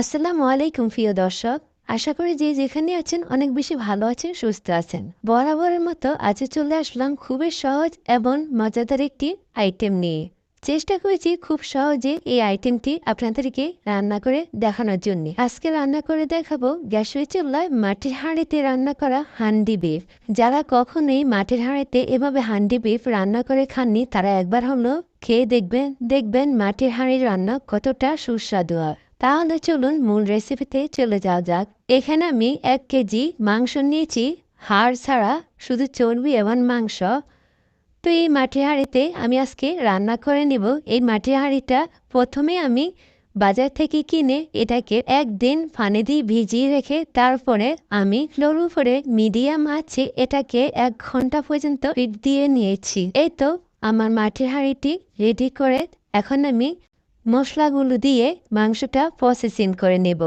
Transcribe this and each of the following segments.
আসসালামু আলাইকুম, প্রিয় দর্শক। আশা করি যে যেখানে আছেন অনেক বেশি ভালো আছেন, সুস্থ আছেন। বরাবরের মতো আজ চলে আসলাম খুবই সহজ এবং মজাদার একটি আইটেম নিয়ে। চেষ্টা করেছি খুব সহজে এই আইটেমটি আপনাদেরকে রান্না করে দেখানোর জন্য। আজকে রান্না করে দেখাবো গ্যাসের চুল্লায় মাটির হাঁড়িতে রান্না করা হান্ডি বিফ। যারা কখনোই মাটির হাঁড়িতে এভাবে হান্ডি বিফ রান্না করে খাননি, তারা একবার হলো খেয়ে দেখবেন দেখবেন মাটির হাঁড়ির রান্না কতটা সুস্বাদু হয়। তাহলে চলুন মূল রেসিপিতে চলে যাওয়া যাক। এখানে আমি এক কেজি মাংস নিয়েছি। হাড় ছাড়া শুধু চর্বি এবং মাংস। তো এই মাটির হাঁড়িতে আমি আজকে রান্না করে নিব। এই মাটির হাঁড়িটা প্রথমে আমি বাজার থেকে কিনে এটাকে একদিন ফানে দিয়ে ভিজিয়ে রেখে তারপরে আমি লোর উপরে মিডিয়াম আছে এটাকে এক ঘণ্টা পর্যন্ত ফিট দিয়ে নিয়েছি। এই তো আমার মাটির হাঁড়িটি রেডি করে এখন আমি মশলাগুলো দিয়ে মাংসটা প্রসেসিং করে নেব।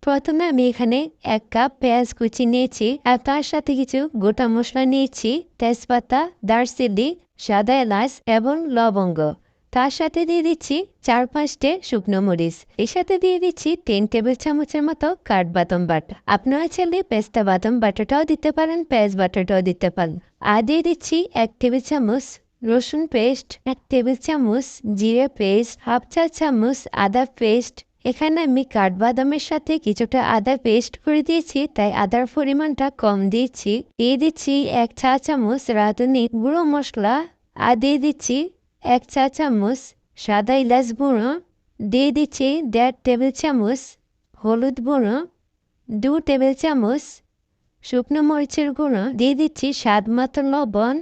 প্রথমে আমি এখানে এক কাপ পেঁয়াজ কুচি নিয়েছি আর তার সাথে কিছু গোটা মশলা নিয়েছি, তেজপাতা, দারচিনি, সাদা এলাচ এবং লবঙ্গ। তার সাথে দিয়ে দিচ্ছি চার পাঁচটে শুকনো মরিচ। এর সাথে দিয়ে দিচ্ছি তিন টেবিল চামচের মতো কাঠ কাঠবাদাম বাটা। আপনারা চাইলে পেস্তা বাদাম বাটাটাও দিতে পারেন, পেঁয়াজ বাটাটাও দিতে পারেন। আর দিয়ে দিচ্ছি এক টেবিল চামচ রসুন পেস্ট, এক টেবিল চামচ, জিরে পেস্ট, হাফ চা চামচ আদা পেস্ট। এখানে আমি কাঠবাদামের সাথে কিছুটা আদা পেস্ট করে দিয়েছি, তাই আদার পরিমাণটা কম দিয়েছি। দিয়ে দিচ্ছি এক চা চামচ রাঁধুনি গুঁড়ো মশলা আর দিয়ে দিচ্ছি এক চা চামচ সাদা ইলাচ গুঁড়ো। দিয়ে দিচ্ছি দেড় টেবিল চামচ হলুদ গুঁড়ো, দু টেবিল চামচ শুকনো মরিচের গুঁড়ো। দিয়ে দিচ্ছি স্বাদ মতো লবণ।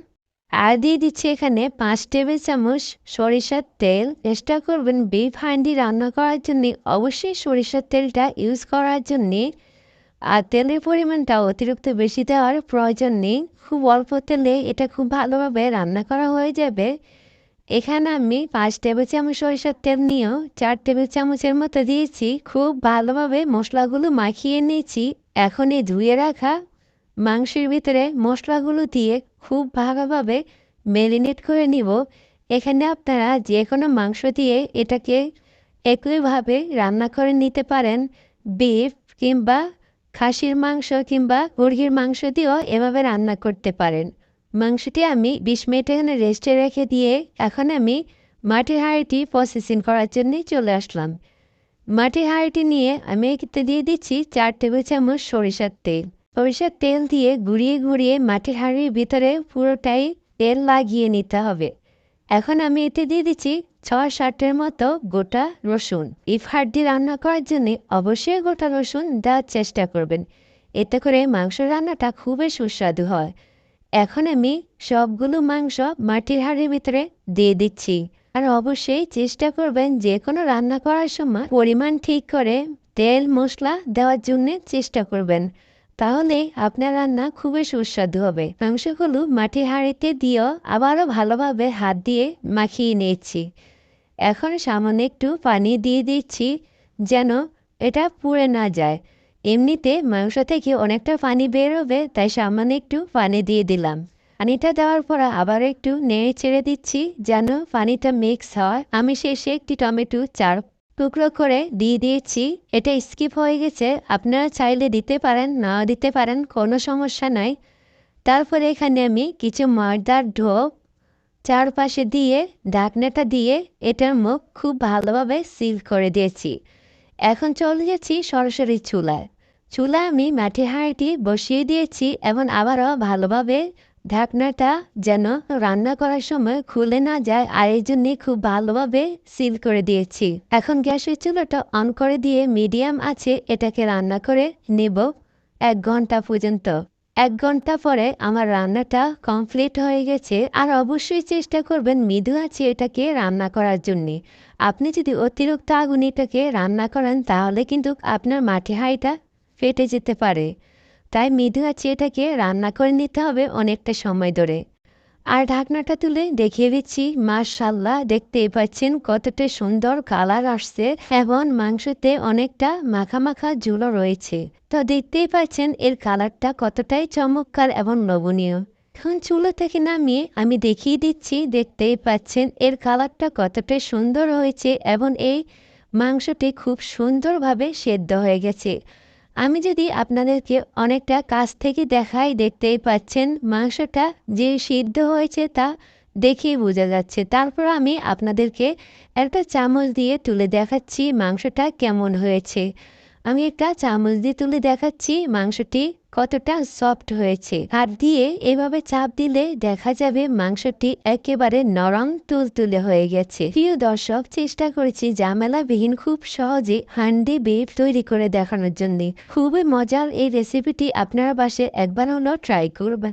আর দিয়ে দিচ্ছি এখানে পাঁচ টেবিল চামচ সরিষার তেল। চেষ্টা করবেন বিফ হান্ডি রান্না করার জন্য। অবশ্যই সরিষার তেলটা ইউজ করার জন্যে। আর তেলের পরিমাণটা অতিরিক্ত বেশি দেওয়ার প্রয়োজন নেই। খুব অল্প তেলে এটা খুব ভালোভাবে রান্না করা হয়ে যাবে। এখানে আমি পাঁচ টেবিল চামচ সরিষার তেল নিয়েও চার টেবিল চামচের মতো দিয়েছি। খুব ভালোভাবে মশলাগুলো মাখিয়ে নিয়েছি। এখন এই ধুয়ে রাখা মাংসের ভিতরে মশলাগুলো দিয়ে খুব ভালোভাবে ম্যারিনেট করে নিব। এখানে আপনারা যে কোনো মাংস দিয়ে এটাকে একইভাবে রান্না করে নিতে পারেন। বিফ কিংবা খাসির মাংস কিংবা মুরগির মাংস দিয়েও এভাবে রান্না করতে পারেন। মাংসটি আমি বিশ মিনিট এখানে রেস্টে রেখে দিয়ে এখন আমি মাটির হাঁড়িটি প্রসেসিং করার জন্যই চলে আসলাম। মাটির হাঁড়িটি নিয়ে আমি এতে দিয়ে দিচ্ছি চার টেবিল চামচ সরিষার তেল। সরিষার তেল দিয়ে ঘুরিয়ে ঘুরিয়ে মাটির হাঁড়ির ভিতরে পুরোটাই তেল লাগিয়ে নিতে হবে। এখন আমি এতে দিয়ে দিচ্ছি ছয় সাতের মতো গোটা রসুন। ইফ হাড্ডি রান্না করার জন্য অবশ্যই গোটা রসুন দেওয়ার চেষ্টা করবেন। এতে করে মাংস রান্নাটা খুবই সুস্বাদু হয়। এখন আমি সবগুলো মাংস মাটির হাঁড়ির ভিতরে দিয়ে দিচ্ছি। আর অবশ্যই চেষ্টা করবেন যে কোনো রান্না করার সময় পরিমাণ ঠিক করে তেল মশলা দেওয়ার জন্য চেষ্টা করবেন। তাহলে আপনার রান্না খুবই সুস্বাদু হবে। মাংসগুলো মাটি হাঁড়িতে দিয়েও আবারও ভালোভাবে হাত দিয়ে মাখিয়ে নিয়েছি। এখন সামান্য একটু পানি দিয়ে দিচ্ছি যেন এটা পুড়ে না যায়। এমনিতে মাংস থেকে অনেকটা পানি বের হবে তাই সামান্য একটু পানি দিয়ে দিলাম। পানিটা দেওয়ার পর আবার একটু নেড়ে ছেড়ে দিচ্ছি যেন পানিটা মিক্স হয়। আমি শেষে একটি টমেটো চার টুকরো করে দিয়ে দিয়েছি। এটা স্কিপ হয়ে গেছে। আপনারা চাইলে দিতে পারেন, না দিতে পারেন, কোনো সমস্যা নাই। তারপরে এখানে আমি কিছু ময়দার ঢোপ চারপাশে দিয়ে ঢাকনাটা দিয়ে এটার মুখ খুব ভালোভাবে সিল করে দিয়েছি। এখন চলে যাচ্ছি সরাসরি চুলায়। চুলায় আমি মাটির হাঁড়িটি বসিয়ে দিয়েছি এবং আবারও ভালোভাবে ঢাকনাটা যেন রান্না করার সময় খুলে না যায়, আর এই জন্যে খুব ভালোভাবে সিল করে দিয়েছি। এখন গ্যাসের চুলাটা অন করে দিয়ে মিডিয়াম আছে, এটাকে রান্না করে নেব এক ঘণ্টা পর্যন্ত। এক ঘণ্টা পরে আমার রান্নাটা কমপ্লিট হয়ে গেছে, আর অবশ্যই চেষ্টা করবেন মৃদু আছে এটাকে রান্না করার জন্যে। আপনি যদি অতিরিক্ত আগুন এটাকে রান্না করেন, তাহলে কিন্তু আপনার মাটি হাঁড়িটা ফেটে যেতে পারে। তাই মৃদু আছে এটাকে রান্না করে নিতে হবে অনেকটা সময় ধরে। আর ঢাকনাটা তুলে দেখিয়ে দিচ্ছি মাশাল্লাহ দেখতেই পাচ্ছেন কতটা সুন্দর কালার আসছে এবং মাংসতে অনেকটা মাখা মাখা ঝুলো রয়েছে। তো দেখতেই পাচ্ছেন এর কালারটা কতটাই চমৎকার এবং লোভনীয়। এখন চুলো থেকে নামিয়ে আমি দেখিয়ে দিচ্ছি, দেখতেই পাচ্ছেন এর কালারটা কতটা সুন্দর হয়েছে এবং এই মাংসটি খুব সুন্দরভাবে সেদ্ধ হয়ে গেছে। আমি যদি আপনাদেরকে অনেকটা কাছ থেকে দেখাই দেখতেই পাচ্ছেন, মাংসটা যে সিদ্ধ হয়েছে তা দেখেই বোঝা যাচ্ছে। তারপর আমি আপনাদেরকে একটা চামচ দিয়ে তুলে দেখাচ্ছি মাংসটা কেমন হয়েছে। আমি একটা চামচ দিয়ে তুলে দেখাচ্ছি, মাংসটি কতটা সফট হয়েছে। হাত দিয়ে এভাবে চাপ দিলে দেখা যাবে মাংসটি একেবারে নরম তুলতুলে হয়ে গেছে। প্রিয় দর্শক, চেষ্টা করেছি ঝামেলাবিহীন খুব সহজে হান্ডি বিফ তৈরি করে দেখানোর জন্য। খুবই মজার এই রেসিপিটি আপনারা বাসে একবার হলেও ট্রাই করবেন।